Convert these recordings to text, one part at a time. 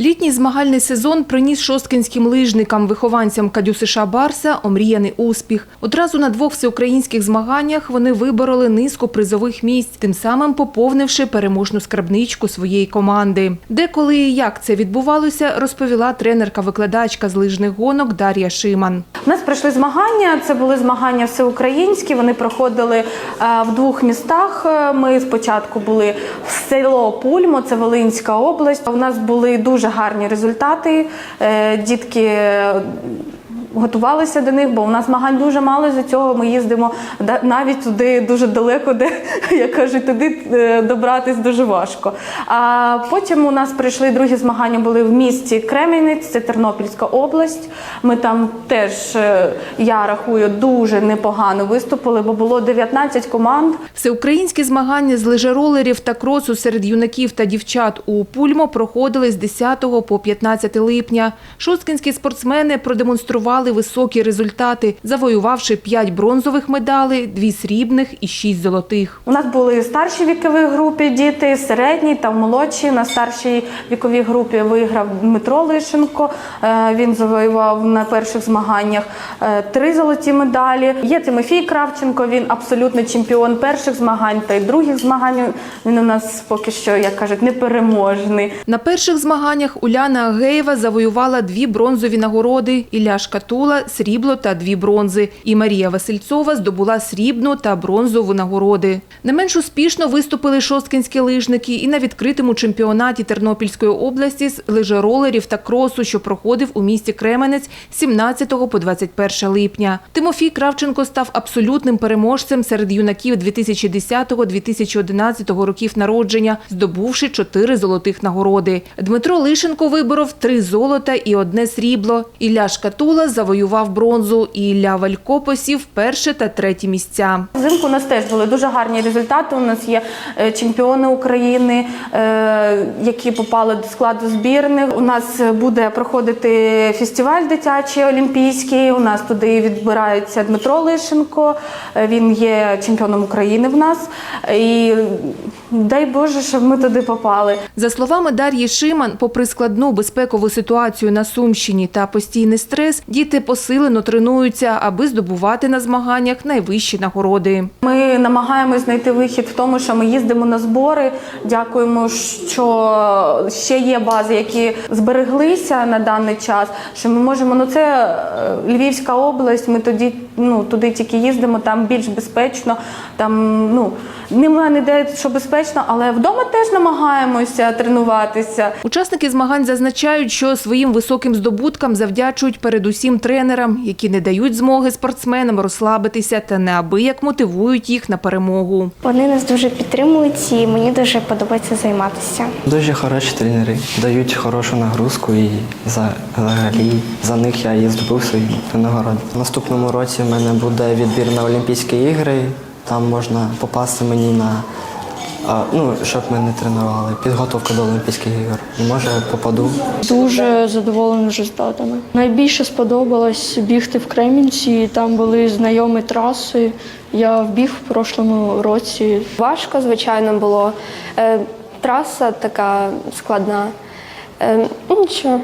Літній змагальний сезон приніс шосткинським лижникам, вихованцям Кадю США Барса омріяний успіх. Одразу на двох всеукраїнських змаганнях вони вибороли низку призових місць, тим самим поповнивши переможну скарбничку своєї команди. Де, коли і як це відбувалося, розповіла тренерка-викладачка з лижних гонок Дар'я Шиман. У нас пройшли змагання. Це були змагання всеукраїнські. Вони проходили е, в двох містах. Е, Ми спочатку були в село Пульмо, це Волинська область. У нас були дуже гарні результати. Е, Дітки. Готувалися до них, бо у нас змагань дуже мало. За цього ми їздимо навіть туди дуже далеко, де як кажуть, туди е, добратись дуже важко. А потім у нас прийшли другі змагання, були в місті Кремінець, це Тернопільська область. Ми там теж, е, я рахую, дуже непогано виступили, бо було 19 команд. Всеукраїнські змагання з лижеролерів та кросу серед юнаків та дівчат у Пульмо проходили з 10 по 15 липня. Шосткинські спортсмени продемонстрували високі результати, завоювавши 5 бронзових медалей, 2 срібних і 6 золотих. У нас були старші вікові групи діти, середні та молодші. На старшій віковій групі виграв Дмитро Лишенко. Е, Він завоював на перших змаганнях е, три золоті медалі. Є Тимофій Кравченко. Він абсолютний чемпіон перших змагань та й других змагань. Він у нас поки що, як кажуть, непереможний. На перших змаганнях Уляна Агеєва завоювала дві бронзові нагороди, Ілля Шкатула – срібло та дві бронзи. І Марія Васильцова здобула срібну та бронзову нагороди. Не менш успішно виступили шосткинські лижники і на відкритому чемпіонаті Тернопільської області з лижеролерів та кросу, що проходив у місті Кременець з 17 по 21 липня. Тимофій Кравченко став абсолютним переможцем серед юнаків 2010-2011 років народження, здобувши чотири золотих нагороди. Дмитро Лишенко виборов три золота і одне срібло. Ілля Шкатула завоював бронзу. Ілля Валько посів перше та третє місця. Взимку у нас теж були дуже гарні результати. У нас є е, чемпіони України, е, які попали до складу збірних. У нас буде проходити фестиваль дитячий олімпійський. У нас туди відбирається Дмитро Лишенко. Е, Він є чемпіоном України в нас. І дай Боже, щоб ми туди попали. За словами Дар'ї Шиман, попри складну безпекову ситуацію на Сумщині та постійний стрес, діти посилено тренуються, аби здобувати на змаганнях найвищі нагороди. Ми намагаємось знайти вихід в тому, що ми їздимо на збори. Дякуємо, що ще є бази, які збереглися на даний час. Що ми можемо, ну це е, Львівська область. Ми тоді ну туди тільки їздимо, там більш безпечно. Там ну немає ніде, що безпечно, але вдома теж намагаємося тренуватися. Учасники змагань зазначають, що своїм високим здобуткам завдячують передусім тренерам, які не дають змоги спортсменам розслабитися та неабияк мотивують їх на перемогу. Вони нас дуже підтримують і мені дуже подобається займатися. Дуже хороші тренери, дають хорошу нагрузку і за- взагалі за них я і здобув свої нагороди. В наступному році в мене буде відбір на Олімпійські ігри. Там можна попасти мені на а, ну, щоб мене тренували, підготовка до Олімпійських ігор. Може попаду. Дуже задоволений результатами. Найбільше сподобалось бігти в Кремінці. Там були знайомі траси. Я вбіг в прошлому році. Важко, звичайно, було. Е, траса така складна. Е, ну, нічого,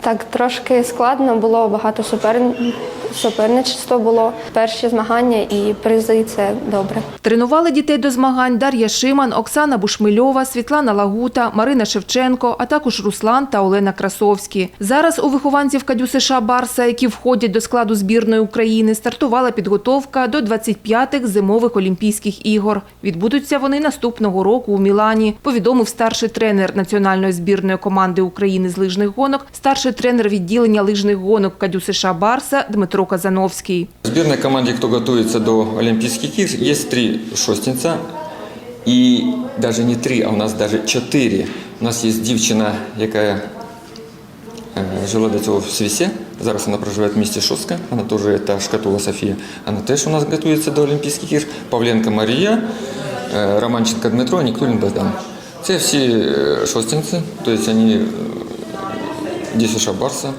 так трошки складно було, багато супер... суперництва було. Перші змагання і призи це добре. Тренували дітей до змагань Дар'я Шиман, Оксана Бушмильова, Світлана Лагута, Марина Шевченко, а також Руслан та Олена Красовські. Зараз у вихованців Кадю США Барса, які входять до складу збірної України, стартувала підготовка до 25-х зимових Олімпійських ігор. Відбудуться вони наступного року у Мілані, повідомив старший тренер національної збірної команди України з лижних гонок, старший тренер відділення лижних гонок Кадю США Барса Дмитро Казановський. В сборной команде, кто готовится до Олимпийских игр, есть три шостинца. И даже не три, а у нас даже чотири. У нас є дівчина, яка е, жила до цього в Свісе. Зараз вона проживає в місті Шостка. Вона теж та шкатула Софія. Вона теж у нас готується до Олімпійських ігор. Павленко Марія, е, Романченко Дмитро, Нікулін Богдан. Це всі е, шостинці, тобто вони е, шабарса. Барса.